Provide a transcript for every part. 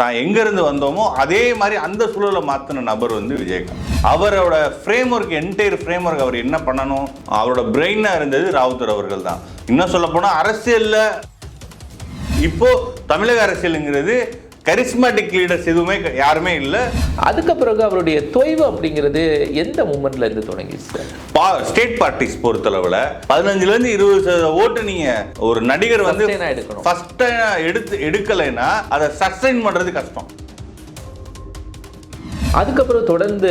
தான் எங்கேருந்து வந்தோமோ அதே மாதிரி அந்த சூழலை மாற்றின நபர் வந்து விஜயகாந்த். அவரோட frame work entire frame work அவர் என்ன பண்ணணும்? அவரோட பிரெயினாக இருந்தது ராவுத்தர் அவர்கள் தான். இன்னும் சொல்ல அரசியலில் இப்போது தமிழக அரசியலுங்கிறது கரிஸ்மாட்டிக் லீடர்ஸ் எதுவுமே யாருமே இல்லை. அதுக்கு பிறகு அவருடைய தொய்வு அப்படிங்கிறது எந்த மூமெண்ட்ல இருந்து தொடங்கிச்சு சார் பா ஸ்டேட் பார்ட்டிஸ் பொறுத்தளவில் பதினஞ்சுல இருந்து இருபது சதவீத ஓட்டு நீங்க ஒரு நடிகர் வந்து. ஃபர்ஸ்ட் எடுத்து எடுக்கலைன்னா அதை சஸ்டைன் பண்றது கஷ்டம். அதுக்கப்புறம் தொடர்ந்து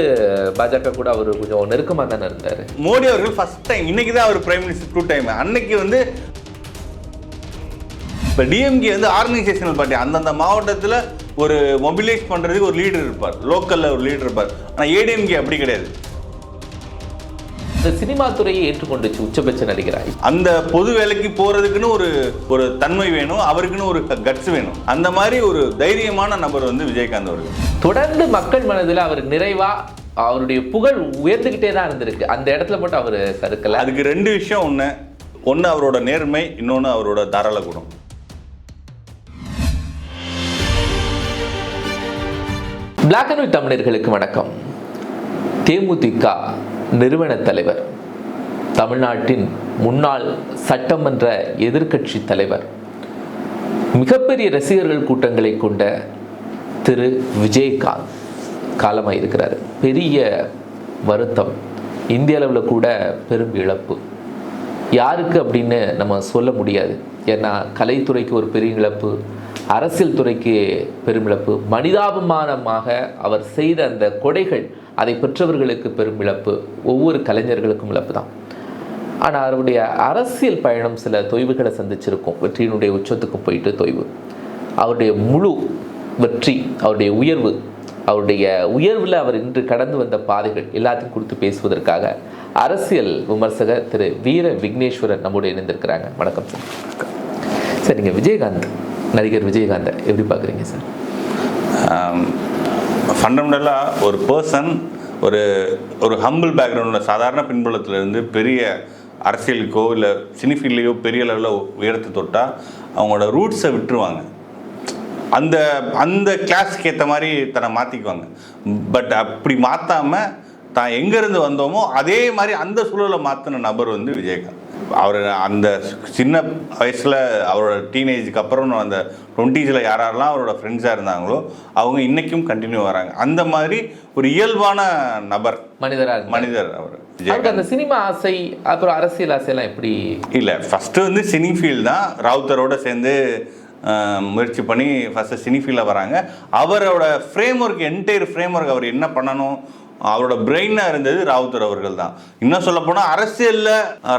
பாஜக கூட அவர் கொஞ்சம் நெருக்கமா தானே இருந்தாரு. மோடி அவர்கள் ஃபர்ஸ்ட் டைம் இன்னைக்கு தான் அவர் பிரைம் மினிஸ்டர் டூ டைம் அன்னைக்கு வந்து இப்போ டிஎம்கே வந்து ஆர்கனைசேஷனல் பார்ட்டி அந்தந்த மாவட்டத்தில் ஒரு மொபிலைஸ் பண்ணுறதுக்கு ஒரு லீடர் இருப்பார். லோக்கலில் ஒரு லீடர் இருப்பார். ஆனால் ஏடிஎம்கே அப்படி கிடையாது. இந்த சினிமா துறையை ஏற்றுக்கொண்டுச்சு உச்சபட்ச நடிகராய். அந்த பொது வேலைக்கு போகிறதுக்குன்னு ஒரு ஒரு தன்மை வேணும். அவருக்குன்னு ஒரு கட்ஸ் வேணும். அந்த மாதிரி ஒரு தைரியமான நபர் வந்து விஜயகாந்த் அவர்கள். தொடர்ந்து மக்கள் மனதில் அவர் நிறைவா அவருடைய புகழ் உயர்ந்துகிட்டே தான் இருந்திருக்கு. அந்த இடத்துல மட்டும் அவர் சறுக்கல அதுக்கு ரெண்டு விஷயம் ஒன்று ஒன்று அவரோட நேர்மை இன்னொன்று அவரோட தாராள குணம். பிளாக் அண்ட் ஒயிட் தமிழர்களுக்கு வணக்கம். தேமுதிக நிறுவன தலைவர் தமிழ்நாட்டின் முன்னாள் சட்டமன்ற எதிர்க்கட்சி தலைவர் மிகப்பெரிய ரசிகர்கள் கூட்டங்களை கொண்ட திரு. விஜயகாந்த். காலமாக இருக்கிறார். பெரிய வருத்தம். இந்திய அளவில் கூட பெரும் இழப்பு. யாருக்கு அப்படின்னு நம்ம சொல்ல முடியாது. ஏன்னா கலைத்துறைக்கு ஒரு பெரிய இழப்பு. அரசியல் துறைக்கு பெருமிழப்பு மனிதாபிமானமாக அவர் செய்த அந்த கொடைகள் அதை பெற்றவர்களுக்கு பெருமிழப்பு ஒவ்வொரு கலைஞர்களுக்கும் இழப்பு தான் ஆனால் அவருடைய அரசியல் பயணம் சில தொய்வுகளை சந்திச்சிருக்கும். வெற்றியினுடைய உச்சத்துக்கு போயிட்டு தொய்வு. அவருடைய முழு வெற்றி அவருடைய உயர்வு அவருடைய உயர்வில் அவர் இன்று கடந்து வந்த பாதைகள் எல்லாத்தையும் குறித்து பேசுவதற்காக அரசியல் விமர்சகர் திரு வீர விக்னேஸ்வரன் நம்முடைய இணைந்திருக்கிறாங்க. வணக்கம் சார். சார் நீங்கள் விஜயகாந்த் நடிகர் விஜயகாந்தை எப்படி பார்க்குறீங்க சார்? ஃபண்டமெண்டலாக ஒரு பர்சன் ஒரு ஒரு ஹம்பிள் பேக்ரவுண்டில் சாதாரண பின்புலத்திலேருந்து பெரிய அரசியலுக்கோ இல்லை சினிஃபீல்டையோ பெரிய லெவலில் உயரத்தை தொட்டால் அவங்களோட ரூட்ஸை விட்டுருவாங்க. அந்த அந்த கிளாஸ்க்கு ஏற்ற மாதிரி தன்னை மாற்றிக்குவாங்க பட் அப்படி மாற்றாமல் தான் எங்கேருந்து வந்தோமோ அதே மாதிரி அந்த சூழலை மாற்றின நபர் வந்து விஜயகாந்த். அவர் அந்த சின்ன வயசில் அவரோட டீனேஜுக்கு அப்புறம் அந்த டுவெண்ட்டீஸில் யாரெல்லாம் அவரோட ஃப்ரெண்ட்ஸாக இருந்தாங்களோ அவங்க இன்றைக்கும் கண்டினியூ வராங்க. அந்த மாதிரி ஒரு இயல்பான நபர் மனிதராக. மனிதர் அவர் அவருக்கு அந்த சினிமா ஆசை அப்புறம் அரசியல் ஆசையெல்லாம் எப்படி? இல்லை ஃபஸ்ட்டு வந்து சினி ஃபீல்ட் தான். ராவுத்தரோட சேர்ந்து முயற்சி பண்ணி ஃபஸ்ட்டு சினி ஃபீல்டில் வராங்க. அவரோட frame work entire frame work அவர் என்ன பண்ணணும் அவரோட பிரெயினாக இருந்தது ராவுத்தர் அவர்கள் தான் இன்னும் சொல்ல போனால் அரசியலில்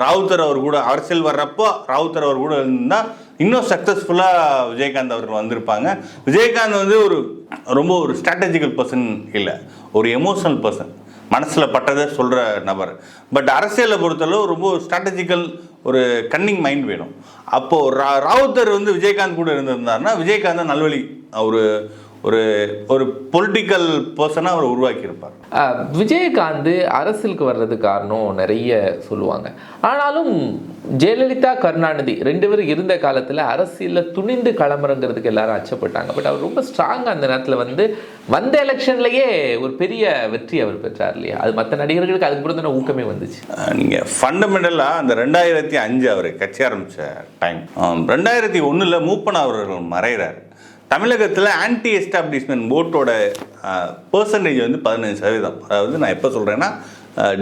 ராவுத்தர் அவர் கூட அரசியல் வர்றப்போ ராவுத்தர் அவர் கூட இருந்தால் இன்னும் சக்ஸஸ்ஃபுல்லாக விஜயகாந்த் அவர்கள் வந்திருப்பாங்க. விஜயகாந்த் வந்து ஒரு ரொம்ப ஒரு ஸ்ட்ராட்டஜிக்கல் பர்சன் இல்லை. ஒரு எமோஷனல் பர்சன் மனசில் பட்டதை சொல்கிற நபர். பட் அரசியலை பொறுத்தளவு ரொம்ப ஸ்ட்ராட்டஜிக்கல் ஒரு கன்னிங் மைண்ட் வேணும். அப்போது ரா ராவுத்தர் வந்து விஜயகாந்த் கூட இருந்திருந்தாருன்னா விஜயகாந்த் நல்வழி ஒரு ஒரு ஒரு பொலிட்டிக்கல் பர்சனாக அவர் உருவாக்கியிருப்பார். விஜயகாந்த் அரசியலுக்கு வர்றது காரணம் நிறைய சொல்லுவாங்க. ஆனாலும் ஜெயலலிதா கருணாநிதி ரெண்டு பேரும் இருந்த காலத்தில் அரசியலில் துணிந்து களமிறங்கிறதுக்கு எல்லாரும் அச்சப்பட்டாங்க. பட் அவர் ரொம்ப ஸ்ட்ராங்காக அந்த நேரத்தில் வந்து வந்த எலெக்ஷன்லேயே ஒரு பெரிய வெற்றி அவர் பெற்றார் இல்லையா? அது மற்ற நடிகர்களுக்கு அதுக்கு பிறகு தானே ஊக்கமே வந்துச்சு. நீங்கள் ஃபண்டமெண்டலாக அந்த ரெண்டாயிரத்தி அஞ்சு அவர் கட்சி ஆரம்பித்த டைம் ரெண்டாயிரத்தி ஒன்றில் மூப்பன் அவர்கள் மறைகிறார் தமிழகத்தில் ஆன்டி எஸ்டாப்ளிஷ்மெண்ட் ஓட்டோட பர்சன்டேஜ் வந்து பதினஞ்சு சதவீதம். அதாவது நான் எப்போ சொல்கிறேன்னா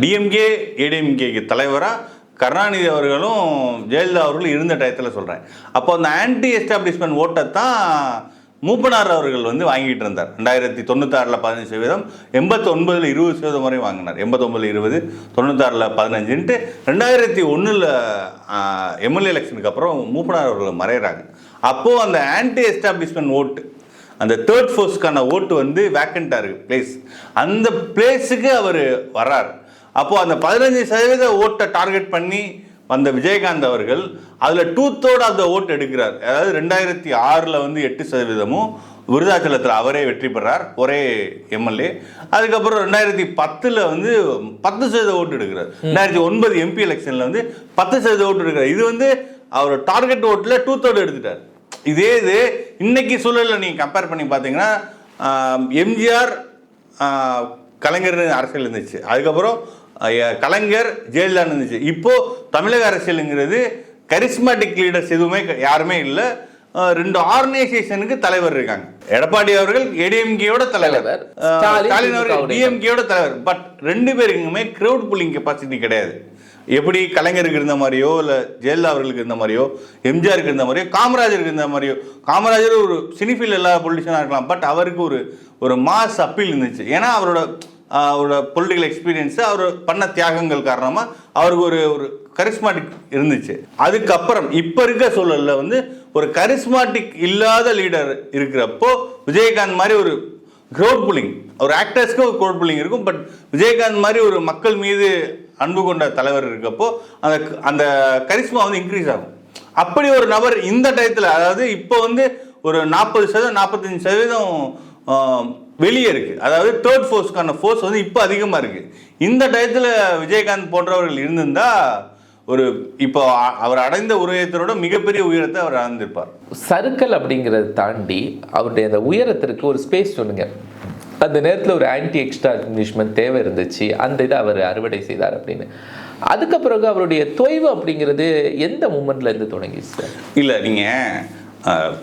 டிஎம்கே ஏடிஎம்கேக்கு தலைவராக கருணாநிதி அவர்களும் ஜெயலலிதா அவர்களும் இருந்த டயத்தில் சொல்கிறேன் அப்போ அந்த ஆன்டி எஸ்டாப்ளிஷ்மெண்ட் ஓட்டை தான் மூப்பனார் அவர்கள் வந்து வாங்கிட்டு இருந்தார். ரெண்டாயிரத்தி தொண்ணூத்தாறில் பதினஞ்சு சதவீதம் எண்பத்தொன்பதில் இருபது சதவீதம் வரை வாங்கினார். எண்பத்தொம்பதில் இருபது தொண்ணூத்தாறில் பதினஞ்சுன்ட்டு ரெண்டாயிரத்தி ஒன்றில் எம்எல்ஏ எலெக்ஷனுக்கு அப்புறம் மூப்பனார் அவர்கள் மறைகிறாங்க அப்போது அந்த ஆன்டி எஸ்டாப்ளிஷ்மெண்ட் ஓட்டு அந்த தேர்ட் ஃபோர்ஸ்க்கான ஓட்டு வந்து வேக்கண்ட்டாக இருக்குது பிளேஸ் அந்த பிளேஸுக்கு அவர் வர்றார். அப்போது அந்த பதினஞ்சு சதவீத ஓட்டை டார்கெட் பண்ணி வந்த விஜயகாந்த் அவர்கள் அதில் two third of the vote எடுக்கிறார். அதாவது ரெண்டாயிரத்தி ஆறில் வந்து எட்டு சதவீதமும் விருதாச்சலத்தில் அவரே வெற்றி பெறார் ஒரே எம்எல்ஏ. அதுக்கப்புறம் ரெண்டாயிரத்தி பத்தில் வந்து பத்து சதவீத ஓட்டு எடுக்கிறார். ரெண்டாயிரத்தி ஒன்பது எம்பி எலெக்ஷனில் வந்து பத்து சதவீத ஓட்டு எடுக்கிறார். இது வந்து அவர் டார்கெட் ஓட்டில் டூ தேர்ட் எடுத்துட்டார். இதே இது இன்னைக்கு சூழலில் நீங்கள் கம்பேர் பண்ணி பார்த்தீங்கன்னா எம்ஜிஆர் கலைஞர் அரசியல் இருந்துச்சு. அதுக்கப்புறம் கலைஞர் ஜெயலலிதா இருந்துச்சு. இப்போ தமிழக அரசியலுங்கிறது கரிஸ்மாட்டிக் லீடர்ஸ் எதுவுமே யாருமே இல்லை. ரெண்டு ஆர்கனைசேஷனுக்கு தலைவர் இருக்காங்க. எடப்பாடி அவர்கள் ஏடிஎம்கேயோட தலைவர். ஸ்டாலின் அவர்கள் டிஎம்கேயோட தலைவர். பட் ரெண்டு பேருக்குமே க்ரௌட் புல்லிங் கெப்பாசிட்டி கிடையாது. எப்படி கலைஞருக்கு இருந்த மாதிரியோ இல்லை ஜெயலலிதா அவர்களுக்கு இருந்த மாதிரியோ எம்ஜிஆருக்கு இருந்த மாதிரியோ காமராஜருக்கு இருந்த மாதிரியோ காமராஜர் ஒரு சினிஃபீல் இல்லாத பொலிட்டிஷனாக இருக்கலாம் பட் அவருக்கு ஒரு ஒரு மாஸ் அப்பீல் இருந்துச்சு. ஏன்னா அவரோட அவரோட பொலிட்டிக்கல் எக்ஸ்பீரியன்ஸு அவர் பண்ண தியாகங்கள் காரணமாக அவருக்கு ஒரு ஒரு கரிஸ்மாட்டிக் இருந்துச்சு. அதுக்கப்புறம் இப்போ இருக்க சூழலில் வந்து ஒரு கரிஸ்மாட்டிக் இல்லாத லீடர் இருக்கிறப்போ விஜயகாந்த் மாதிரி ஒரு க்ரௌட் புல்லிங் ஒரு ஆக்டர்ஸ்க்கு ஒரு க்ரௌட் புல்லிங் இருக்கும் பட் விஜயகாந்த் மாதிரி ஒரு மக்கள் மீது அன்பு கொண்ட தலைவர் இருக்கப்போ அந்த அந்த கரிஸ்மா வந்து இன்க்ரீஸ் ஆகும். அப்படி ஒரு நபர் இந்த டயத்தில் அதாவது இப்போ வந்து ஒரு நாற்பது சதவீதம் நாற்பத்தஞ்சு சதவீதம் வெளியே இருக்குது அதாவது தேர்ட் ஃபோர்ஸ்க்கான ஃபோர்ஸ் வந்து இப்போ அதிகமாக இருக்குது இந்த டயத்தில் விஜயகாந்த் போன்றவர்கள் இருந்திருந்தால் ஒரு இப்போ அவர் அடைந்த உயரத்தோட மிகப்பெரிய உயரத்தை அவர் அடைந்திருப்பார். சர்க்கிள் அப்படிங்கிறத தாண்டி அவருடைய அந்த உயரத்திற்கு ஒரு ஸ்பேஸ் சொல்லுங்கள் அந்த நேரத்தில் ஒரு ஆன்டி எக்ஸ்டாப்ளிஷ்மெண்ட் தேவை இருந்துச்சு. அந்த இதை அவர் அறுவடை செய்தார் அப்படின்னு. அதுக்கு பிறகு அவருடைய தொய்வு அப்படிங்கிறது எந்த மூமெண்ட்ல இருந்து தொடங்கிச்சு சார்? இல்லை நீங்கள்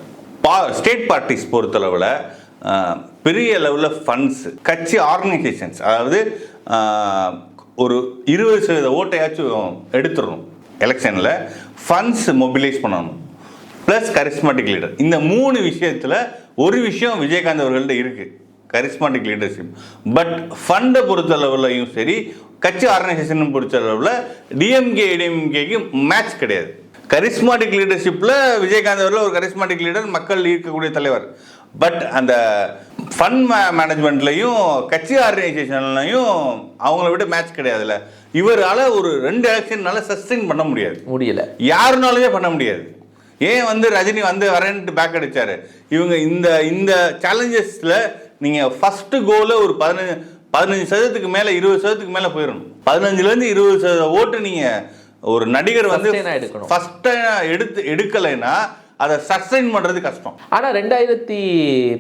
பா ஸ்டேட் பார்ட்டிஸ் பொறுத்தளவில் பெரிய லெவலில் ஃபண்ட்ஸ் கட்சி ஆர்கனைசேஷன்ஸ் அதாவது ஒரு இருபது சதவீத ஓட்டையாச்சும் எடுத்துடணும் எலெக்ஷனில் ஃபண்ட்ஸ் மொபிலைஸ் பண்ணணும். ப்ளஸ் கரிஸ்மாட்டிக் லீடர் இந்த மூணு விஷயத்தில் ஒரு விஷயம் விஜயகாந்த் அவர்கள்ட்ட இருக்குது கரிஸ்மாட்டிக் லீடர்ஷிப் பட் ஃபண்டை பொறுத்தளவுலையும் சரி கட்சி ஆர்கனைசேஷன் பொறுத்தளவில் டிஎம்கே ஏடிஎம்கேக்கு மேட்ச் கிடையாது. கரிஸ்மாட்டிக் லீடர்ஷிப்பில் விஜயகாந்த் அவர்கள் ஒரு கரிஸ்மாட்டிக் லீடர் மக்கள் ஈர்க்கக்கூடிய தலைவர். பட் அந்த ஃபண்ட் மே மேனேஜ்மெண்ட்லையும் கட்சி ஆர்கனைசேஷன்லையும் அவங்கள விட மேட்ச் கிடையாதுல்ல. இவரால் ஒரு ரெண்டு எலெக்ஷன்னால சஸ்டெயின் பண்ண முடியாது. முடியல. யாருனாலுமே பண்ண முடியாது. ஏன் வந்து ரஜினி வந்து வரேன்ட்டு பேக் அடிச்சாரு? இவங்க இந்த இந்த சேலஞ்சஸ்ல நீங்க ஃபர்ஸ்ட் கோல ஒரு பதினஞ்சு பதினஞ்சு சதவீதத்துக்கு மேல இருபது சதவீதத்துக்கு மேல போயிடணும் பதினஞ்சுல இருந்து இருபது சதவீத ஓட்டு நீங்க ஒரு நடிகர் வந்து. ஃபர்ஸ்ட் எடுத்து எடுக்கலைன்னா அதை சஸ்டைன் பண்றது கஷ்டம். ஆனா ரெண்டாயிரத்தி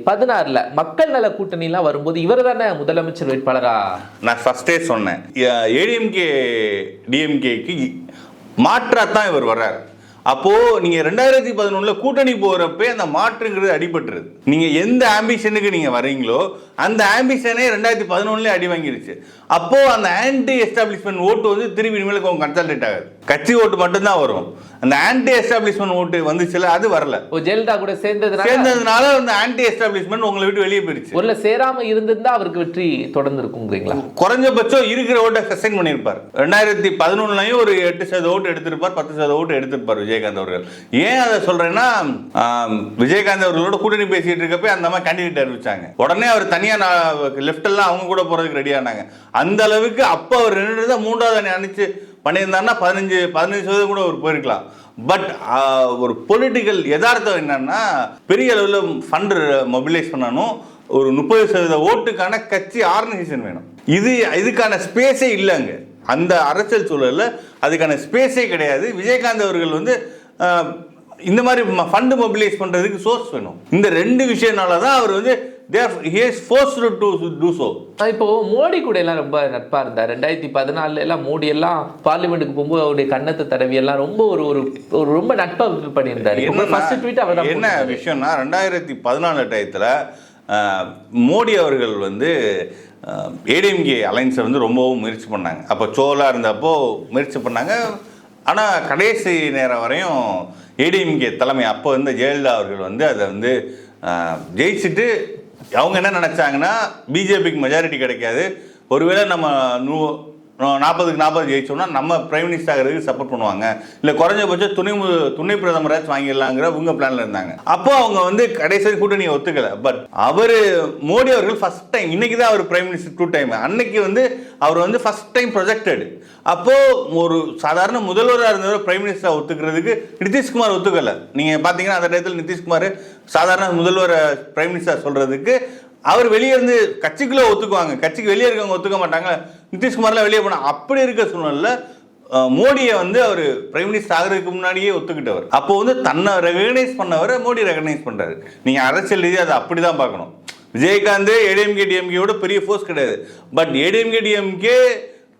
பதினாறுல மக்கள் நல கூட்டணிலாம் வரும்போது இவர் தானே முதலமைச்சர் வேட்பாளரா? நான் ஃபர்ஸ்டே சொன்னேன். ஏடிஎம்கே டிஎம்கேக்கு மாற்றா தான் இவர் வர்றார். அப்போ நீங்க ரெண்டாயிரத்தி பதினொன்னுல கூட்டணி போறப்ப அந்த மாற்றுங்கிறது அடிபட்டுருது. நீங்க எந்த ஆம்பிஷனுக்கு நீங்க வரீங்களோ அந்த ஆம்பிஷனே ரெண்டாயிரத்தி பதினொன்னுல அடி வாங்கிருச்சு. அப்போ அந்த ஆன்டி எஸ்டாப்ளிஷ்மெண்ட் ஓட்டு வந்து திரும்பி இனிமேல் கன்சல்டேட் ஆகாது. கட்சி ஓட்டு மட்டும்தான் வரும். அந்த ஆன்டி எஸ்டாப்ளிஷ்மெண்ட் ஓட்டு வந்துச்சுல அது வரல. ஓ ஜெயலலிதா கூட சேர்ந்ததுனால சேர்ந்ததுனால அந்த ஆன்டி எஸ்டாப்ளிஷ்மெண்ட் உங்களை விட்டு வெளியே போயிடுச்சு. ஒருல சேராம இருந்திருந்தா அவருக்கு வெற்றி தொடர்ந்து இருக்குங்கிறீங்களா குறைஞ்சபட்சம் இருக்கிற ஓட்டை சஸ்டைன் பண்ணியிருப்பார். ரெண்டாயிரத்தி பதினொன்னுலையும் ஒரு எட்டு சதவீத ஓட்டு எடுத்திருப்பார் பத்து சதவீத ஓட்டு எடுத்திருப்பார் விஜயகாந்த் அவர்கள். ஏன் அதை சொல்றேன்னா விஜயகாந்த் அவர்களோட கூட்டணி பேசிட்டு இருக்கப்ப அந்த மாதிரி கேண்டிடேட் அறிவிச்சாங்க. உடனே அவர் தனியா லெஃப்ட் எல்லாம் அவங்க கூட போறதுக்கு ரெடி ஆனாங்க. அந்த அளவுக்கு அப்போ அவர் ரெண்டு மூன்றாவது அணி அணிச்சு பண்ணியிருந்தாருன்னா பதினஞ்சு பதினஞ்சு சதவீதம் கூட அவர் போயிருக்கலாம். பட் ஒரு பொலிட்டிக்கல் யதார்த்தம் என்னன்னா பெரிய அளவில் ஃபண்ட் மொபிலைஸ் பண்ணணும். ஒரு முப்பது சதவீத ஓட்டுக்கான கட்சி ஆர்கனைசேஷன் வேணும். இது இதுக்கான ஸ்பேஸே இல்லைங்க அந்த அரசியல் சூழலில் அதுக்கான ஸ்பேஸே கிடையாது. விஜயகாந்த் அவர்கள் வந்து இந்த மாதிரி ஃபண்டு மொபிலைஸ் பண்ணுறதுக்கு சோர்ஸ் வேணும். இந்த ரெண்டு விஷயனால தான் அவர் வந்து there he's forced to do so இப்போ மோடி கூட எல்லாம் ரொம்ப நட்பா இருந்தார். ரெண்டாயிரத்தி பதினாலுல எல்லாம் மோடி எல்லாம் பார்லிமெண்ட்டுக்கு போகும்போது அவருடைய கண்ணத்தை தடவி எல்லாம் ரொம்ப ஒரு ஒரு ரொம்ப நட்பா பண்ணியிருந்தாரு. ஃபர்ஸ்ட் ட்வீட் அவர் என்ன விஷயம்னா ரெண்டாயிரத்தி பதினாலு டயத்தில் மோடி அவர்கள் வந்து ஏடிஎம்கே அலைன்ஸை வந்து ரொம்பவும் முயற்சி பண்ணாங்க. அப்போ சோலா இருந்தப்போ முயற்சி பண்ணாங்க. ஆனால் கடைசி நேரம் வரையும் ஏடிஎம்கே தலைமை அப்போ வந்து ஜெயலலிதா அவர்கள் வந்து அதை வந்து ஜெயிச்சுட்டு அவங்க என்ன நினச்சாங்கன்னா பிஜேபிக்கு மெஜாரிட்டி கிடைக்காது. ஒருவேளை நம்ம நூ நாற்பதுக்கு நாற்பது ஜெயிச்சோம்னா நம்ம பிரைம் மினிஸ்டர் ஆகிறதுக்கு சப்போர்ட் பண்ணுவாங்க. இல்லை குறைஞ்சபட்சம் துணை மு- துணை பிரதமராச்சு வாங்கிடலாங்கிற உங்க பிளான்ல இருந்தாங்க. அப்போ அவங்க வந்து கடைசி கூட்டணியை ஒத்துக்கல. பட் அவர் மோடி அவர்கள் ஃபர்ஸ்ட் டைம் இன்னைக்கு தான் அவர் பிரைம் மினிஸ்டர் டூ டைம் அன்னைக்கு வந்து அவர் வந்து ஃபர்ஸ்ட் டைம் ப்ரொஜெக்டட் அப்போ ஒரு சாதாரண முதல்வராக இருந்தவர் பிரைம் மினிஸ்டர் ஒத்துக்கிறதுக்கு நிதிஷ்குமார் ஒத்துக்கல. நீங்க பாத்தீங்கன்னா அந்த டயத்தில் நிதிஷ்குமார் சாதாரண முதல்வர் பிரைம் மினிஸ்டர் சொல்றதுக்கு அவர் வெளியே இருந்து கட்சிக்குள்ள ஒத்துக்குவாங்க. கட்சிக்கு வெளியே இருக்கவங்க ஒத்துக்க மாட்டாங்க. நிதிஷ்குமார்லாம் வெளியே போனா அப்படி இருக்க சூழ்நிலையில் அஹ், மோடியை வந்து அவர் பிரைம் மினிஸ்டர் ஆகிறதுக்கு முன்னாடியே ஒத்துக்கிட்டவர். அப்போ வந்து தன்னை ரெகனைஸ் பண்ணவரை மோடி ரெகனைஸ் பண்றாரு. நீங்க அரசியல் ரீதியாக அதை அப்படி தான் பார்க்கணும். விஜயகாந்த் ஏடிஎம்கே டிஎம்கேயோட பெரிய ஃபோர்ஸ் கிடையாது. பட் ஏடிஎம்கே டிஎம்கே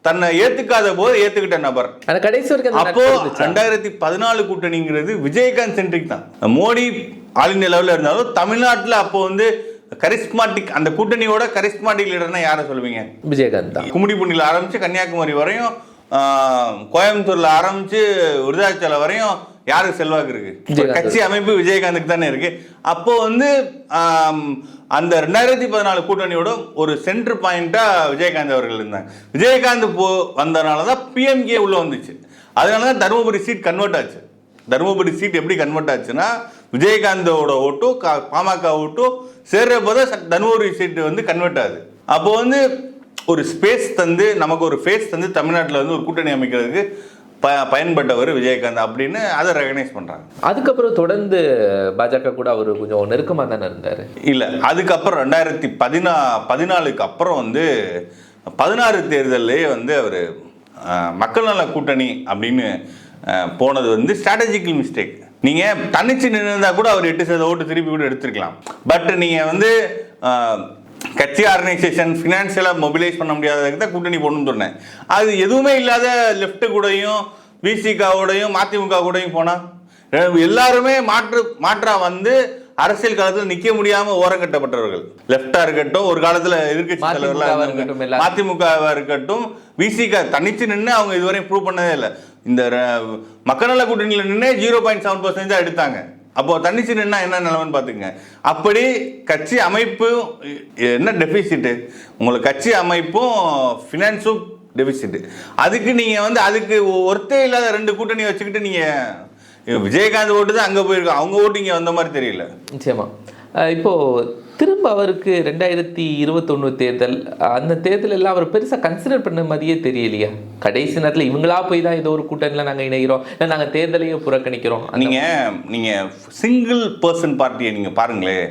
தன்னை ஏத்துக்காத போது ஏத்துக்கிட்ட நபர். கடைசி வரைக்கும் அப்போ? ரெண்டாயிரத்தி பதினாலு கூட்டணிங்கிறது விஜயகாந்த் சென்ட்ரிக் தான். மோடி ஆல் இந்தியா லெவலில் இருந்தாலும் தமிழ்நாட்டில் அப்போ வந்து கரிஸ்மாட்டிக் அந்த கூட்டணியோட கரிஸ்மாட்டிக் லீடர்னா யாரை சொல்லுவீங்க? விஜயகாந்த் தான். கும்மிடிப்பூண்டியில் ஆரம்பிச்சு கன்னியாகுமரி வரையும் கோயம்புத்தூர்ல ஆரம்பிச்சு விருதாச்சலம் வரையும் யாருக்கு செல்வாக்கு இருக்கு. கட்சி அமைப்பு விஜயகாந்துக்கு தானே இருக்கு. அப்போ வந்து அந்த ரெண்டாயிரத்தி பதினாலு கூட்டணியோட ஒரு சென்டர் பாயிண்டா விஜயகாந்த் அவர்கள் இருந்தாங்க. விஜயகாந்த் போ வந்தனால தான் பிஎம்கே உள்ள வந்துச்சு. அதனால தான் தருமபுரி சீட் கன்வெர்ட் ஆச்சு. தருமபுரி சீட் எப்படி கன்வெர்ட் ஆச்சுன்னா விஜயகாந்தோட ஓட்டும் கா- பாமக ஓட்டும் சேர்றப்போ தான் தருமபுரி சீட்டு வந்து கன்வெர்ட் ஆகுது. அப்போ வந்து ஒரு ஸ்பேஸ் தந்து நமக்கு ஒரு ஃபேஸ் தந்து தமிழ்நாட்டில் வந்து ஒரு கூட்டணி அமைக்கிறதுக்கு ப பயன்பட்டவர் விஜயகாந்த் அப்படின்னு அதை ரெகனைஸ் பண்ணுறாங்க அதுக்கப்புறம் தொடர்ந்து பாஜக கூட அவர் கொஞ்சம் நெருக்கமா தானே இருந்தாரு? இல்லை அதுக்கப்புறம் ரெண்டாயிரத்தி பதினா பதினாலுக்கு அப்புறம் வந்து பதினாறு தேர்தல்லே வந்து அவர் மக்கள் நல கூட்டணி அப்படின்னு போனது வந்து ஸ்ட்ராட்டஜிக்கல் மிஸ்டேக் நீங்கள் தனிச்சு நின்றுந்தா கூட அவர் எட்டு சதவீத ஓட்டு திருப்பி கூட எடுத்திருக்கலாம். பட் நீங்கள் வந்து கட்சி ஆர்கனைசேஷன் ஃபினான்ஷியலாக மொபிலைஸ் பண்ண முடியாததுக்கு தான் கூட்டணி போடணும்னு சொன்னேன். அது எதுவுமே இல்லாத லெஃப்ட் கூடயும் பிசிகாவோடையும் மதிமுக கூடயும் போனால் எல்லாருமே மாற்று மாற்றா வந்து அரசியல் காலத்தில் நிக்க முடியாம ஓரங்கட்டப்பட்டவர்கள் லெஃப்டா இருக்கட்டும் ஒரு காலத்துல எதிர்க்கட்சி மதிமுகவா தலைவர்களா இருக்கட்டும். மதிமுகவா இருக்கட்டும் விசிக தனிச்சு நின்று அவங்க இதுவரையும் ப்ரூவ் பண்ணதே இல்லை. இந்த ர- மக்கள் நல கூட்டணியில் நின்று ஜீரோ பாயிண்ட் செவன் பர்சன்ட் தான் எடுத்தாங்க. அப்போ தன்னிச்சு நின்னா என்ன நிலவன்னு பார்த்துங்க அப்படி கட்சி அமைப்பு என்ன டெபிசிட்டு உங்களுக்கு கட்சி அமைப்பும் ஃபினான்ஸும் டெபிசிட்டு அதுக்கு நீங்கள் வந்து அதுக்கு ஒருத்தே இல்லாத ரெண்டு கூட்டணி வச்சுக்கிட்டு நீங்கள் விஜயகாந்த் ஓட்டு தான் அங்கே போயிருக்கோம். அவங்க ஓட்டு இங்கே வந்த மாதிரி தெரியல. நிச்சயமா. இப்போது திரும்ப அவருக்கு ரெண்டாயிரத்தி இருபத்தொன்னு தேர்தல் அந்த தேர்தல் எல்லாம் அவர் பெருசா கன்சிடர் பண்ண மாதிரியே தெரியலையா. கடைசி நேரத்துல இவங்களா போய் தான் ஏதோ ஒரு கூட்டணியில நாங்க இணைகிறோம். இல்லை நாங்க தேர்தலையே புறக்கணிக்கிறோம். அந்த- நீங்க நீங்க சிங்கிள் பர்சன் பார்ட்டியை நீங்க பாருங்களேன்.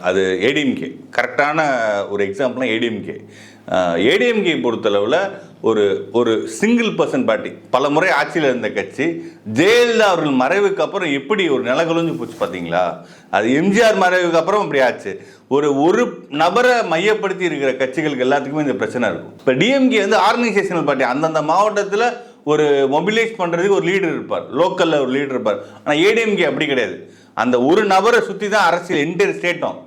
அது ஏடிஎம்கே கரெக்டான ஒரு எக்ஸாம்பிள்னா ஏடிஎம்கே ஏடிஎம்கே பொறுத்தளவில் ஒரு ஒரு சிங்கிள் பர்சன் பார்ட்டி பல முறை ஆட்சியில் இருந்த கட்சி ஜெயலலிதா அவர்கள் மறைவுக்கு அப்புறம் எப்படி ஒரு நிலகுலைஞ்சு போச்சு பார்த்தீங்களா? அது எம்ஜிஆர் மறைவுக்கு அப்புறம் அப்படி ஆச்சு. ஒரு ஒரு நபரை மையப்படுத்தி இருக்கிற கட்சிகளுக்கு எல்லாத்துக்குமே இந்த பிரச்சனை இருக்கும். இப்போ டிஎம்கே வந்து ஆர்கனைசேஷனல் பார்ட்டி அந்தந்த மாவட்டத்தில் ஒரு மொபிலைஸ் பண்ணுறதுக்கு ஒரு லீடர் இருப்பார். லோக்கலில் ஒரு லீடர் இருப்பார். ஆனால் ஏடிஎம்கே அப்படி கிடையாது. அந்த ஒரு நபரை சுற்றி தான் அரசியல் என்டையர் ஸ்டேட்டும்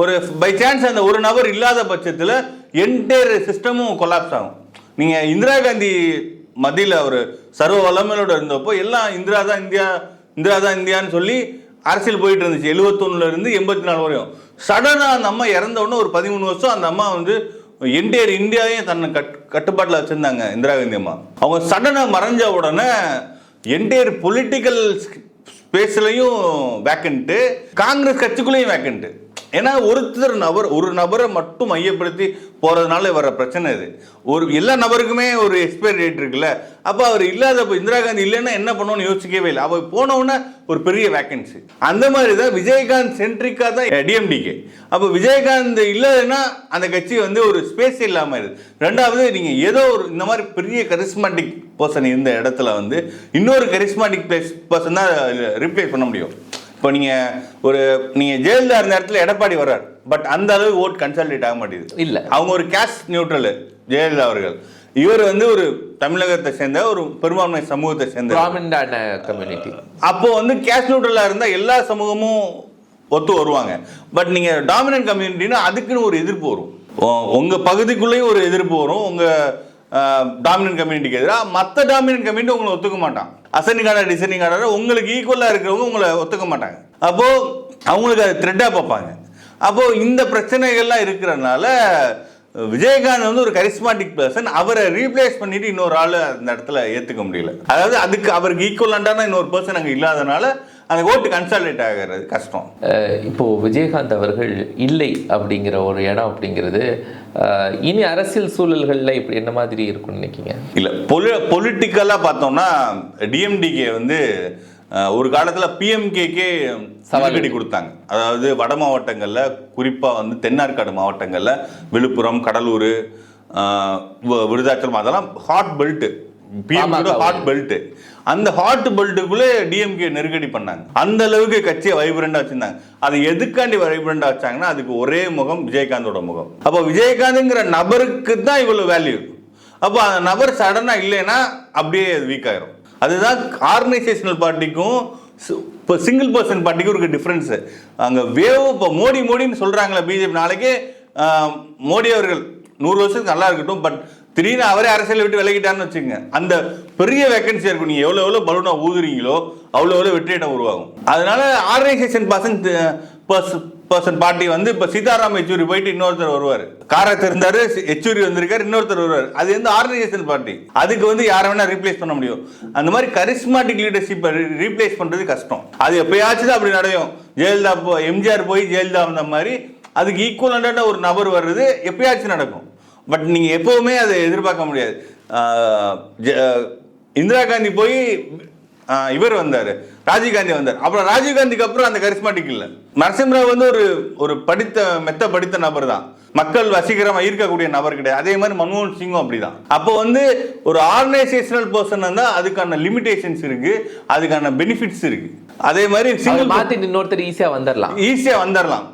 ஒரு பை சான்ஸ் அந்த ஒரு நபர் இல்லாத பட்சத்தில் என்டையர் சிஸ்டமும் கொலாப்ஸ் ஆகும். நீங்கள் இந்திரா காந்தி மத்தியில் அவர் சர்வ வல்லமையோடு இருந்தப்போ எல்லாம் இந்திரா தான் இந்தியா இந்திரா தான் இந்தியான்னு சொல்லி அரசியல் போயிட்டு இருந்துச்சு. 71 இருந்து எண்பத்தி நாலு வரையும் சடனாக அந்த அம்மா இறந்த உடனே ஒரு பதிமூணு வருஷம் அந்த அம்மா வந்து என்டையர் இந்தியாவையும் தன்னை கட் கட்டுப்பாட்டில் வச்சுருந்தாங்க இந்திரா காந்தி அம்மா. அவங்க சடனாக மறைஞ்ச உடனே என்டையர் பொலிட்டிக்கல் ஸ்பேஸ்லையும் வேக்கண்ட்டு காங்கிரஸ் கட்சிக்குள்ளேயும் வேக்கண்ட்டு ஏன்னா ஒருத்தர் நபர் ஒரு நபரை மட்டும் மையப்படுத்தி போறதுனால வர பிரச்சனை இது. ஒரு எல்லா நபருக்குமே ஒரு எக்ஸ்பைரி டேட் இருக்குல்ல அப்போ அவர் இல்லாதப்போ இந்திரா காந்தி இல்லைன்னா என்ன பண்ணுவோம்னு யோசிக்கவே இல்லை. அவர் போனவுடனே ஒரு பெரிய வேக்கன்சி அந்த மாதிரி தான் விஜயகாந்த் சென்ட்ரிக்காக தான் டிஎம்டிகே அப்போ விஜயகாந்த் இல்லைன்னா அந்த கட்சி வந்து ஒரு ஸ்பேஸ் இல்லாமல் இருக்குது ரெண்டாவது நீங்கள் ஏதோ ஒரு இந்த மாதிரி பெரிய கரிஸ்மாட்டிக் பர்சன் இருந்த இடத்துல வந்து இன்னொரு கரிஸ்மாட்டிக் பர்சன் தான் ரிப்ளேஸ் பண்ண முடியும். இப்போ நீங்கள் ஒரு நீங்கள் ஜெயலலிதா இருந்த இடத்துல எடப்பாடி வர்றார். பட் அந்த அளவு ஓட் கன்சல்டேட் ஆக மாட்டேங்குது. இல்ல. அவங்க ஒரு கேஸ்ட் நியூட்ரல் ஜெயலலிதா அவர்கள். இவர் வந்து ஒரு தமிழகத்தை சேர்ந்த ஒரு பெரும்பான்மை சமூகத்தை சேர்ந்த. ப்ராமினான கம்யூனிட்டி அப்போ வந்து கேஸ்ட் நியூட்ரலாக இருந்தால் எல்லா சமூகமும் ஒத்து வருவாங்க. பட் நீங்கள் டாமினன்ட் கம்யூனிட்டினா அதுக்குன்னு ஒரு எதிர்ப்பு வரும். உ- உங்க பகுதிக்குள்ளேயும் ஒரு எதிர்ப்பு வரும். உங்க டாமினன்ட் கம்யூனிட்டிக்கு எதிராக மற்ற டாமினன்ட் கம்யூனிட்டி உங்களை ஒத்துக்க மாட்டான். அசனிங் ஆர்டர் டிசைனிங் ஆர்டர் உங்களுக்கு ஈக்குவலாக இருக்கிறவங்க உங்களை ஒத்துக்க மாட்டாங்க. அப்போது அவங்களுக்கு அதை த்ரெட்டாக பார்ப்பாங்க. அப்போது இந்த பிரச்சனைகள்லாம் இருக்கிறனால விஜயகாந்த் வந்து ஒரு கரிஸ்மாட்டிக் பர்சன் அவரை ரீப்ளேஸ் பண்ணிட்டு இன்னொரு ஆள் அந்த இடத்துல ஏற்றுக்க முடியல. அதாவது அதுக்கு அவருக்கு ஈக்குவலண்டான இன்னொரு பர்சன் அங்கே இல்லாதனால அந்த ஓட்டு கன்சால்டேட் ஆகிறது கஷ்டம். அஹ் இப்போ விஜயகாந்த் அவர்கள் இல்லை அப்படிங்கிற ஒரு இடம் அப்படிங்கிறது இனி அரசியல் சூழல்கள்ல இப்படி என்ன மாதிரி இருக்கும்னு நினைக்கிங்க இல்லை பொலி பொலிட்டிக்கலாக பார்த்தோம்னா டிஎம்டிகே வந்து ஒரு காலத்தில் பிஎம்கேக்கே சவால்கடி கொடுத்தாங்க. அதாவது வட மாவட்டங்களில் குறிப்பாக வந்து தென்னார்காடு மாவட்டங்களில் விழுப்புரம் கடலூர் விருதாச்சலம் அதெல்லாம் ஹாட் பெல்ட்டு பிஎம் பாமக ஹாட் பெல்ட் அந்த ஹாட் பெல்ட்டுக்குள்ளே டிஎம்கே நெருக்கடி பண்ணாங்க. அந்த அளவுக்கு கட்சியை வைப்ரண்டா வச்சிருந்தாங்க. அது எதுக்காண்டி வைப்ரண்டா வச்சாங்கன்னா அதுக்கு ஒரே முகம் விஜயகாந்தோட முகம். அப்போ விஜயகாந்த்ங்கிற நபருக்கு தான் இவ்வளவு வேல்யூ அப்போ அந்த நபர் சடனா இல்லைன்னா அப்படியே வீக் ஆயிரும். அதுதான் ஆர்கனைசேஷனல் பார்ட்டிக்கும் இப்போ சிங்கிள் பர்சன் பார்ட்டிக்கும் இருக்க டிஃப்ரென்ஸு அங்கே வேவ் இப்போ மோடி மோடின்னு சொல்கிறாங்களே பிஜேபி நாளைக்கு மோடி அவர்கள் நூறு வருஷத்துக்கு நல்லா இருக்கட்டும் பட் திடீர்னு அவரே அரசியல் விட்டு விலகிட்டான்னு வச்சுக்கோங்க. அந்த பெரிய வேகன்சி இருக்கும் நீங்கள் எவ்வளோ எவ்வளோ பலூனா ஊதுறீங்களோ அவ்வளோ எவ்வளோ வெற்றியிடம் உருவாகும். அதனால ஆர்கனைசேஷன் பர்சன் பர்சன் பார்ட்டி வந்து இப்போ சீதாராம் யெச்சூரி போயிட்டு இன்னொருத்தர் வருவார். காரத் இருந்தாரு யெச்சூரி வந்திருக்காரு இன்னொருத்தர் வருவார். அது வந்து ஆர்கனைசேஷன் பார்ட்டி அதுக்கு வந்து யாரை வேணா ரீப்ளேஸ் பண்ண முடியும். அந்த மாதிரி கரிஸ்மாட்டிக் லீடர்ஷிப் ரீப்ளேஸ் பண்றது கஷ்டம். அது எப்பயாச்சும் தான் அப்படி நடக்கும். ஜெயலலிதா போ எம்ஜிஆர் போய் ஜெயலலிதா வந்த மாதிரி அதுக்கு ஈக்குவலண்டான ஒரு நபர் வர்றது எப்பயாச்சும் நடக்கும். பட் நீங்க எப்பவுமே அதை எதிர்பார்க்க முடியாது. இந்திரா காந்தி போய் இவர் வந்தார். ராஜீவ்காந்தி வந்தார். அப்புறம் ராஜீவ்காந்திக்கு அப்புறம் அந்த கரிஸ்மாட்டிக் இல்லை. நரசிம்மராவ் வந்து ஒரு ஒரு படித்த மெத்த படித்த நபர் தான். மக்கள் வசீகரமா ஈர்க்கக்கூடிய நபர் கிடையாது. அதே மாதிரி மன்மோகன் சிங்கும் அப்படிதான். அப்போ வந்து ஒரு ஆர்கனைசேஷனல் பர்சன் இருந்தால் அதுக்கான லிமிடேஷன்ஸ் இருக்கு. அதுக்கான பெனிஃபிட்ஸ் இருக்கு. அதே மாதிரி சிங்கிள் மாத்தி இன்னொருத்தர் ஈஸியா வந்துடலாம் ஈஸியா வந்துடலாம்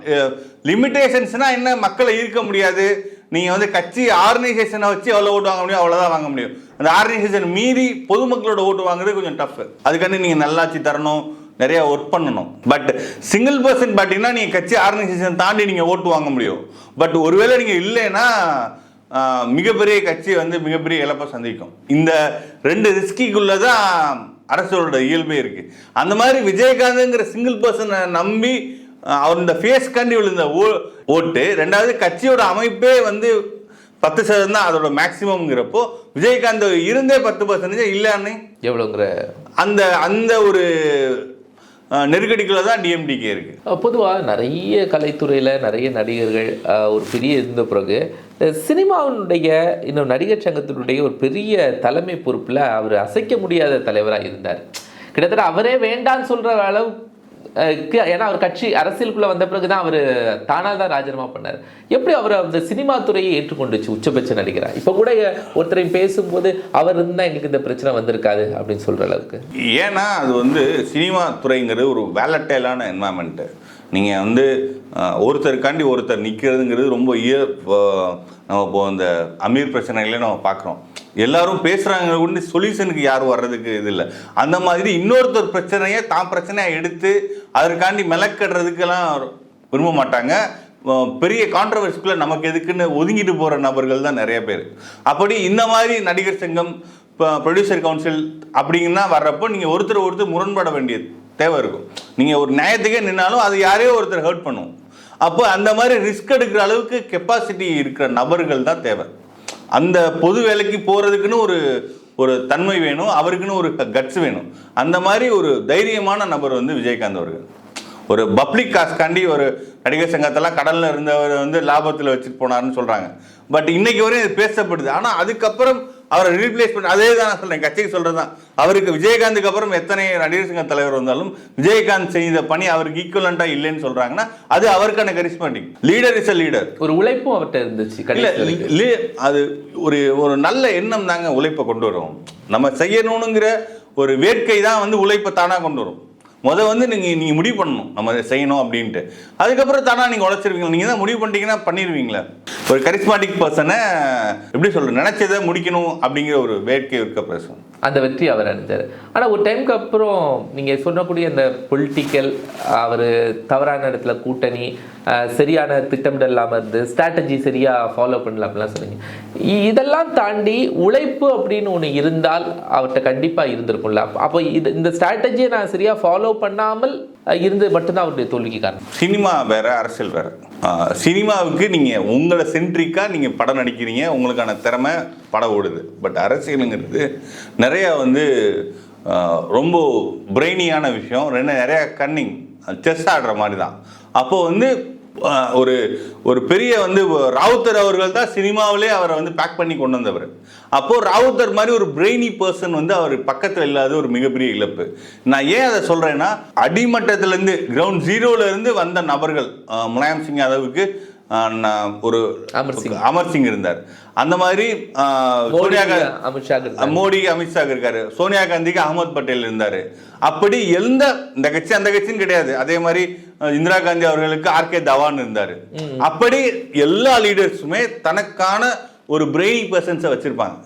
லிமிடேஷன்ஸ்னா என்ன? மக்களை ஈர்க்க முடியாது. நீங்க வந்து கட்சி ஆர்கனைசேஷனை வச்சு எவ்வளவு ஓட்டு வாங்க முடியும் அவ்வளவுதான் வாங்க முடியும். அந்த ஆர்கனைசேஷன் மீறி பொதுமக்களோட ஓட்டு வாங்குறது கொஞ்சம் டஃப் அதுக்காண்டி நீங்க நல்லாட்சி தரணும் நிறைய ஒர்க் பண்ணணும். பட் சிங்கிள் பர்சன் பார்த்தீங்கன்னா நீங்க கட்சி ஆர்கனைசேஷன் தாண்டி நீங்க ஓட்டு வாங்க முடியும். பட் ஒருவேளை நீங்க இல்லைன்னா மிகப்பெரிய கட்சி வந்து மிகப்பெரிய இழப்பை சந்திக்கும். இந்த ரெண்டு ரிஸ்கிக்குள்ள தான் அரசோட இயல்பே இருக்கு. அந்த மாதிரி விஜயகாந்த்ங்கிற சிங்கிள் பர்சனை நம்பி அவர் இந்த ஃபேஸ் கண்டி விழுந்த ஓ- ஓட்டு ரெண்டாவது கட்சியோட அமைப்பே வந்து பத்து சதவீதம் தான் அதோட மேக்சிமம்ங்கிறப்போ விஜயகாந்த் இருந்தே பத்து பர்சன்டேஜ் இல்லைன்னு எவ்வளோங்கிற அந்த அந்த ஒரு நெருக்கடிக்குள்ள தான் டிஎம்டிகே இருக்கு. பொதுவாக நிறைய கலைத்துறையில் நிறைய நடிகர்கள் ஒரு பெரிய இருந்த பிறகு சினிமாவினுடைய இன்னும் நடிகர் சங்கத்தினுடைய ஒரு பெரிய தலைமை பொறுப்பில் அவர் அசைக்க முடியாத தலைவராக இருந்தார். கிட்டத்தட்ட அவரே வேண்டான்னு சொல்கிற அளவு ஏன்னா அவர் கட்சி அரசியலுக்குள்ள வந்த பிறகு தான் அவர் தானாக தான் ராஜினாமா பண்ணார். எப்படி அவர் அந்த சினிமா துறையை ஏற்றுக்கொண்டுச்சு? உச்சபட்ச நடிகரா? இப்போ கூட ஒருத்தரையும் பேசும்போது அவர் இருந்தால் எங்களுக்கு இந்த பிரச்சனை வந்திருக்காது அப்படின்னு சொல்கிற அளவுக்கு. ஏன்னா அது வந்து சினிமா துறைங்கிறது ஒரு வேலட்டைலான என்வாயன்மெண்ட்டு நீங்கள் வந்து ஒருத்தருக்காண்டி ஒருத்தர் நிற்கிறதுங்கிறது ரொம்ப இயர் நம்ம இப்போ இந்த அமீர் பிரச்சனைகளே நம்ம பார்க்குறோம் எல்லாரும் பேசுகிறாங்க கொண்டு சொல்யூஷனுக்கு யாரும் வர்றதுக்கு இது இல்லை. அந்த மாதிரி இன்னொருத்தர் பிரச்சனையை தான் பிரச்சனையை எடுத்து அதற்காண்டி மெலக்கடுறதுக்கெல்லாம் விரும்ப மாட்டாங்க. பெரிய கான்ட்ரவர்சிக்குள்ள நமக்கு எதுக்குன்னு ஒதுங்கிட்டு போகிற நபர்கள் தான் நிறைய பேர். அப்படி இந்த மாதிரி நடிகர் சங்கம் இப்போ ப்ரொடியூசர் கவுன்சில் அப்படிங்கன்னா வர்றப்போ நீங்கள் ஒருத்தர் ஒருத்தர் முரண்பட வேண்டியது. தேவை இருக்கும் நீங்கள் ஒரு நியாயத்துக்கே நின்னாலும் அது யாரையோ ஒருத்தர் ஹர்ட் பண்ணும். அப்போ அந்த மாதிரி ரிஸ்க் எடுக்கிற அளவுக்கு கெப்பாசிட்டி இருக்கிற நபர்கள் தான் தேவை. அந்த பொது வேலைக்கு போகிறதுக்குன்னு ஒரு ஒரு தன்மை வேணும் அவருக்குன்னு ஒரு கட்ஸ் வேணும். அந்த மாதிரி ஒரு தைரியமான நபர் வந்து விஜயகாந்த் அவர்கள். ஒரு பப்ளிக் காசுக்காண்டி ஒரு நடிகர் சங்கத்தெல்லாம் கடலில் இருந்தவர் வந்து லாபத்தில் வச்சுட்டு போனாருன்னு சொல்கிறாங்க பட் இன்னைக்கு வரையும் இது பேசப்படுது. ஆனால் அதுக்கப்புறம் அவரை ரீப்ளேஸ் பண்ண அதே தான் நான் சொல்றேன். கட்சிக்கு சொல்றது தான் அவருக்கு விஜயகாந்துக்கு அப்புறம் எத்தனை நடிகர் சங்க தலைவர் வந்தாலும் விஜயகாந்த் செய்த பணி அவருக்கு ஈக்குவலண்டா இல்லைன்னு சொல்றாங்கன்னா அது அவருக்கான charismatic leader is a leader ஒரு உழைப்பும் அவர்கிட்ட இருந்துச்சு அது ஒரு ஒரு நல்ல எண்ணம் தாங்க உழைப்பை கொண்டு வரும். நம்ம செய்யணுங்கிற ஒரு வேட்கை தான் வந்து உழைப்பை தானா கொண்டு வரும். முத வந்து நீங்க நீங்க முடிவு பண்ணணும். நம்ம செய்யணும் அப்படின்ட்டு. அதுக்கப்புறம் தானா நீங்க உழைச்சிருவீங்க. நீங்க தான் முடிவு பண்ணிட்டீங்கன்னா பண்ணிடுவீங்களா ஒரு கரிஸ்மாட்டிக் பர்சனை எப்படி சொல்ற நினைச்சதை முடிக்கணும் அப்படிங்கிற ஒரு வேட்கை இருக்க பர்சன் அந்த வெற்றி அவர் அடைஞ்சார். ஆனால் ஒரு டைமுக்கு அப்புறம் நீங்கள் சொன்னக்கூடிய அந்த பொலிட்டிக்கல் அவர் தவறான இடத்துல கூட்டணி சரியான திட்டமிடல் இல்லாமல் இருந்து ஸ்ட்ராட்டஜி சரியாக ஃபாலோ பண்ணல அப்படிலாம் சொன்னீங்க. இதெல்லாம் தாண்டி உழைப்பு அப்படின்னு ஒன்று இருந்தால் அவர்கிட்ட கண்டிப்பாக இருந்திருக்கும்ல. அப்போ இது இந்த ஸ்ட்ராட்டஜியை நான் சரியாக ஃபாலோ பண்ணாமல் இருந்து மட்டும்தான் அவருடைய தோல்விக்கு காரணம். சினிமா வேற அரசியல் வேற. சினிமாவுக்கு நீங்கள் உங்களை சென்ட்ரிக்காக நீங்கள் படம் நடிக்கிறீங்க உங்களுக்கான திறமை படம் ஓடுது. பட் அரசியலுங்கிறது நிறைய வந்து ரொம்ப பிரெய்னியான விஷயம். ரெண்டு நிறைய கன்னிங் செஸ் ஆடுற மாதிரி தான் அப்போ வந்து ஒரு ஒரு பெரிய வந்து ராவுத்தர் அவர்கள் தான் சினிமாவிலே அவரை வந்து பேக் பண்ணி கொண்டு வந்தவர். அப்போ ராவுத்தர் மாதிரி ஒரு பிரெய்னி பர்சன் வந்து அவர் பக்கத்தில் இல்லாத ஒரு மிகப்பெரிய இழப்பு. நான் ஏன் அதை சொல்றேன்னா அடிமட்டத்திலேருந்து கிரவுண்ட் ஜீரோல இருந்து வந்த நபர்கள் முலாயம் சிங் யாதவுக்கு ஒரு அமர் சிங். இருந்தார். அந்த மாதிரி சோனியா மோடி அமித்ஷா இருக்காரு. சோனியா காந்திக்கு அகமது பட்டேல் இருந்தாரு. அப்படி எந்த இந்த கட்சி அந்த கட்சின்னு கிடையாது. அதே மாதிரி இந்திரா காந்தி அவர்களுக்கு ஆர்கே தவான் இருந்தாரு. அப்படி எல்லா லீடர்ஸுமே தனக்கான ஒரு பிரெயின் பர்சன்ஸை வச்சிருப்பாங்க.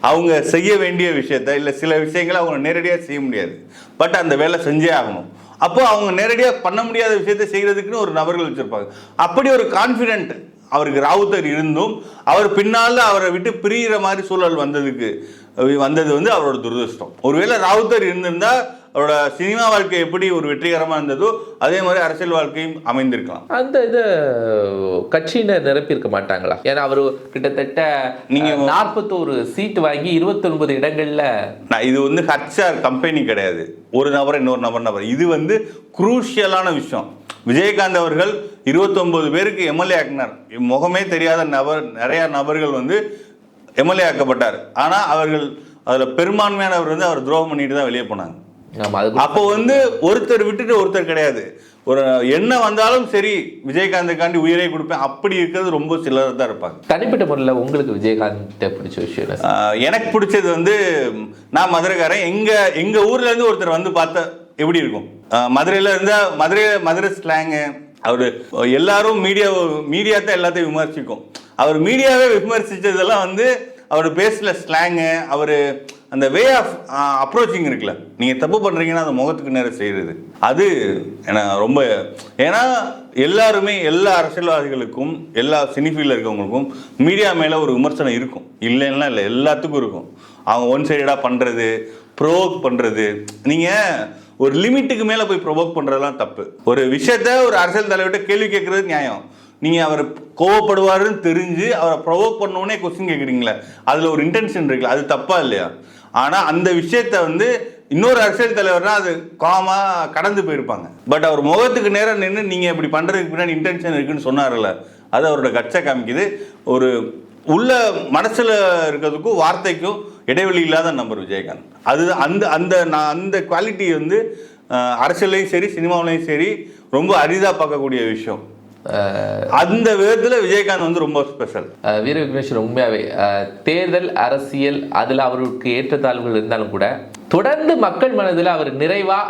அவங்க செய்ய வேண்டிய விஷயத்த இல்லை சில விஷயங்களை அவங்க நேரடியாக செய்ய முடியாது. பட் அந்த வேலை செஞ்சே ஆகணும். அப்போ அவங்க நேரடியாக பண்ண முடியாத விஷயத்தை செய்கிறதுக்குன்னு ஒரு நபர்கள் வச்சுருப்பாங்க. அப்படி ஒரு கான்ஃபிடென்ட் அவருக்கு ராவுத்தர் இருந்தும் அவர் பின்னால் அவரை விட்டு பிரியிற மாதிரி சூழல் வந்ததுக்கு வந்தது வந்து அவரோட துரதிருஷ்டம். ஒருவேளை ராவுத்தர் இருந்திருந்தால் அவரோட சினிமா வாழ்க்கை எப்படி ஒரு வெற்றிகரமாக இருந்ததோ அதே மாதிரி அரசியல் வாழ்க்கையும் அமைந்திருக்கலாம். அந்த இதை கட்சியினர் நிரப்பியிருக்க மாட்டாங்களா? ஏன்னா அவர் கிட்டத்தட்ட நீங்க நீங்க நாற்பத்தோரு சீட் வாங்கி இருபத்தொன்பது இடங்கள்ல நான் இது வந்து ஹச்ஆர் கம்பெனி கிடையாது. ஒரு நபர் இன்னொரு நபர் நபர். இது வந்து குரூஷியலான விஷயம். விஜயகாந்த் அவர்கள் 29 பேருக்கு எம்எல்ஏ ஆக்கினார். முகமே தெரியாத நபர் நிறைய நபர்கள் வந்து எம்எல்ஏ ஆக்கப்பட்டார். ஆனால் அவர்கள் அதில் பெரும்பான்மையானவர் வந்து அவர் துரோகம் பண்ணிட்டு தான் வெளியே போனாங்க. அப்போ வந்து ஒருத்தர் விட்டுட்டு ஒருத்தர் கிடையாது. ஒரு என்ன வந்தாலும் சரி விஜயகாந்துக்காண்டி உயிரை கொடுப்பேன். அப்படி இருக்கிறது ரொம்ப சிலர் தான் இருப்பாங்க. தனிப்பட்ட முறையில் உங்களுக்கு விஜயகாந்த் பிடிச்ச விஷயம் எனக்கு பிடிச்சது வந்து நான் மதுரைக்காரன். எங்க எங்க ஊர்ல இருந்து ஒருத்தர் வந்து பார்த்த எப்படி இருக்கும்? மதுரையில இருந்தா மதுரை மதுரை ஸ்லாங்கு அவரு எல்லாரும் மீடியா மீடியா தான் எல்லாத்தையும் விமர்சிக்கும். அவர் மீடியாவே விமர்சிச்சதெல்லாம் வந்து அவர் பேசல ஸ்லாங்கு அவர் அந்த வே ஆஃப் அப்ரோச்சிங் இருக்குல்ல. நீங்கள் தப்பு பண்ணுறீங்கன்னா அந்த முகத்துக்கு நேரம் செய்கிறது அது எனக்கு ரொம்ப ஏன்னா எல்லாருமே எல்லா அரசியல்வாதிகளுக்கும் எல்லா சினிஃபீல்டில் இருக்கவங்களுக்கும் மீடியா மேலே ஒரு விமர்சனம் இருக்கும். இல்லைன்னா இல்லை எல்லாத்துக்கும் இருக்கும். அவங்க ஒன் சைடடாக பண்ணுறது ப்ரோவோக் பண்ணுறது நீங்கள் ஒரு லிமிட்டுக்கு மேலே போய் ப்ரொவோக் பண்ணுறதுலாம் தப்பு. ஒரு விஷயத்த ஒரு அரசியல் தலைவர்கிட்ட கேள்வி கேட்குறது நியாயம். நீங்கள் அவர் கோவப்படுவாருன்னு தெரிஞ்சு அவரை ப்ரொவோக் பண்ணோடனே கொஸ்டின் கேட்குறீங்களே அதில் ஒரு இன்டென்ஷன் இருக்குல்ல. அது தப்பா இல்லையா? ஆனால் அந்த விஷயத்த வந்து இன்னொரு அரசியல் தலைவர்னா அது காமா கடந்து போயிருப்பாங்க. பட் அவர் முகத்துக்கு நேரம் நின்று நீங்கள் இப்படி பண்ணுறதுக்கு பின்னாடி இன்டென்ஷன் இருக்குன்னு சொன்னார்ல அது அவரோட கட்சை காமிக்குது. ஒரு உள்ள மனசில் இருக்கிறதுக்கும் வார்த்தைக்கும் இடைவெளி இல்லாத நம்பர் விஜயகாந்த். அது அந்த அந்த நான் அந்த குவாலிட்டி வந்து அரசியல்லையும் சரி சினிமாவிலையும் சரி ரொம்ப அரிதாக பார்க்கக்கூடிய விஷயம். அந்த விதத்துல விஜயகாந்த் வந்து ரொம்ப ஸ்பெஷல் வீர உண்மையாவே அஹ், தேர்தல் அரசியல் அதுல அவருக்கு ஏற்றத்தாழ்வுகள் இருந்தாலும் கூட தொடர்ந்து மக்கள் மனதுல அவர் நிறைவா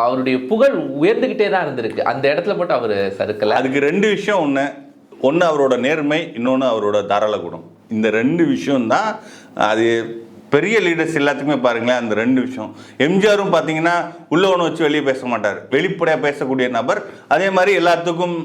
அவருடைய புகழ் உயர்ந்துகிட்டே தான் இருந்திருக்கு. அந்த இடத்துல மட்டும் அவர் சறுக்கல. அதுக்கு ரெண்டு விஷயம் ஒன்று ஒன்று அவரோட நேர்மை இன்னொன்று அவரோட தாராள குணம். இந்த ரெண்டு விஷயம் தான் அது பெரிய லீடர்ஸ் எல்லாத்துக்குமே பாருங்களேன் அந்த ரெண்டு விஷயம். எம்ஜிஆரும் பார்த்தீங்கன்னா உள்ள ஒன்று வச்சு வெளியே பேச மாட்டார். வெளிப்படையாக பேசக்கூடிய நபர் அதே மாதிரி எல்லாத்துக்கும்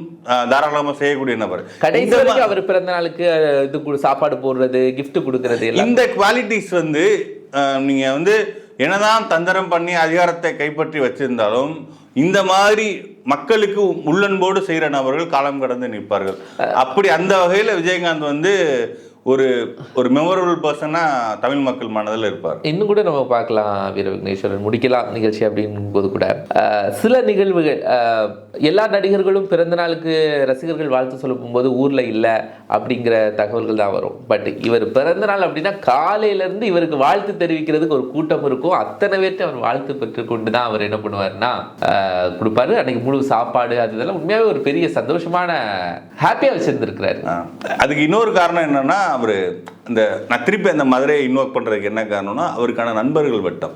தாராளமாக செய்யக்கூடிய நபர். கடைசி அவர் பிறந்த நாளுக்கு இது கொடு- சாப்பாடு போடுறது gift கொடுக்கறது இந்த குவாலிட்டிஸ் வந்து அஹ், நீங்க வந்து என்னதான் தந்திரம் பண்ணி அதிகாரத்தை கைப்பற்றி வச்சிருந்தாலும் இந்த மாதிரி மக்களுக்கு உள்ளன்போடு செய்யற நபர்கள் காலம் கடந்து நிற்பார்கள். அப்படி அந்த வகையில விஜயகாந்த் வந்து ஒரு ஒரு மெமரபிள் பர்சனா தமிழ் மக்கள் மனதில் இருப்பார். இன்னும் கூட நம்ம பார்க்கலாம் வீர விக்னேஸ்வரன். முடிக்கலாம் நிகழ்ச்சி அப்படின் போது கூட சில நிகழ்வுகள் எல்லா நடிகர்களும் பிறந்த நாளுக்கு ரசிகர்கள் வாழ்த்து சொல்ல போகும்போது ஊர்ல இல்லை அப்படிங்கிற தகவல்கள் தான் வரும். பட் இவர் பிறந்த நாள் அப்படின்னா காலையில இருந்து இவருக்கு வாழ்த்து தெரிவிக்கிறதுக்கு ஒரு கூட்டம் இருக்கும். அத்தனை பேர்ட்டு அவர் வாழ்த்து பெற்று கொண்டு தான் அவர் என்ன பண்ணுவாருன்னா அஹ், கொடுப்பாரு. அன்னைக்கு முழு சாப்பாடு அது இதெல்லாம் உண்மையாவே ஒரு பெரிய சந்தோஷமான ஹாப்பியா வச்சிருந்திருக்கிறாரு. அதுக்கு இன்னொரு காரணம் என்னன்னா அவர் இந்த நான் திருப்பி அந்த மதுரையை இன்வோக் பண்ணுறதுக்கு என்ன காரணம்னா அவருக்கான நண்பர்கள் வட்டம்.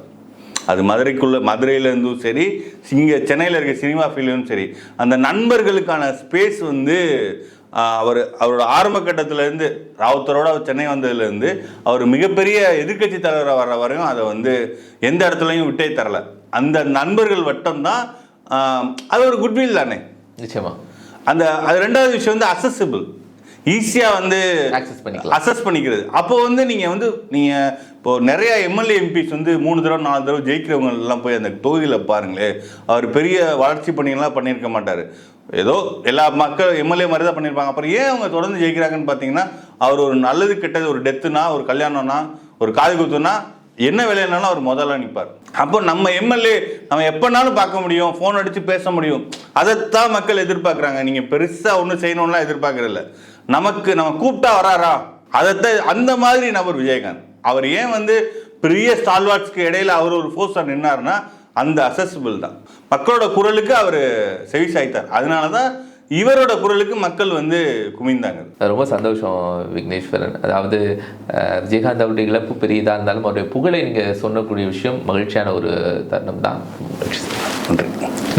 அது மதுரைக்குள்ள மதுரையில இருந்தும் சரி இங்கே சென்னையில் இருக்க சினிமா ஃபீல்டும் சரி அந்த நண்பர்களுக்கான ஸ்பேஸ் வந்து அவர் அவரோட ஆரம்ப கட்டத்துல இருந்து ராவுத்தரோட அவர் சென்னை வந்ததுலேருந்து அவர் மிகப்பெரிய எதிர்க்கட்சி தலைவராக வர்ற வரையும் அதை வந்து எந்த இடத்துலையும் விட்டே தரல. அந்த நண்பர்கள் வட்டம் தான் ஆ, அது ஒரு குட்வில் தானே. நிச்சயமா. அந்த அது ரெண்டாவது விஷயம் வந்து அசசிபிள் ஈஸியாக வந்து ஆக்சஸ் பண்ணிக்கலாம். அசஸ் பண்ணிக்கிறது. அப்போ வந்து நீங்கள் வந்து நீங்கள் இப்போ நிறைய எம்எல்ஏ எம்பிஸ் வந்து மூணு தடவை நாலு தடவை ஜெயிக்கிறவங்க எல்லாம் போய் அந்த தொகுதியில் பாருங்களேன் அவர் பெரிய வளர்ச்சி பணிகள்லாம் பண்ணியிருக்க மாட்டார். ஏதோ எல்லா மக்கள் எம்எல்ஏ மாதிரி தான் பண்ணியிருப்பாங்க. அப்புறம் ஏன் அவங்க தொடர்ந்து ஜெயிக்கிறாங்கன்னு பார்த்தீங்கன்னா அவர் ஒரு நல்லது கெட்டது ஒரு டெத்துனா ஒரு கல்யாணம்னா ஒரு காது குத்துனா என்ன வேலைனாலும் அவர் முதல்ல நிற்பார் அப்போ நம்ம எம்எல்ஏ நம்ம எப்போனாலும் பார்க்க முடியும் ஃபோன் அடித்து பேச முடியும். அதைத்தான் மக்கள் எதிர்பார்க்குறாங்க. நீங்கள் பெருசாக ஒன்றும் செய்யணும்லாம் எதிர்பார்க்கறதில்ல. நமக்கு நம்ம கூப்பிட்டா வராரா? அதைத்தான் அந்த மாதிரி நபர் விஜயகாந்த். அவர் ஏன் வந்து பெரிய ஸ்டால்வாட்ஸ்க்கு இடையில அவர் ஒரு ஃபோர்ஸாக நின்னார்னா அந்த அசசிபிள் தான். மக்களோட குரலுக்கு அவர் செவி சாய்த்தார். அதனால தான் இவரோட குரலுக்கு மக்கள் வந்து குமிந்தாங்க ரொம்ப சந்தோஷம் விக்னேஸ்வரன். அதாவது விஜயகாந்த் அவருடைய இழப்பு பெரியதாக இருந்தாலும் அவருடைய புகழை நீங்கள் சொன்னக்கூடிய விஷயம் மகிழ்ச்சியான ஒரு தருணம் தான். நன்றி.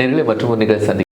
நேர்களை மற்றும் ஒரு நிகழ்ச்சி சந்தி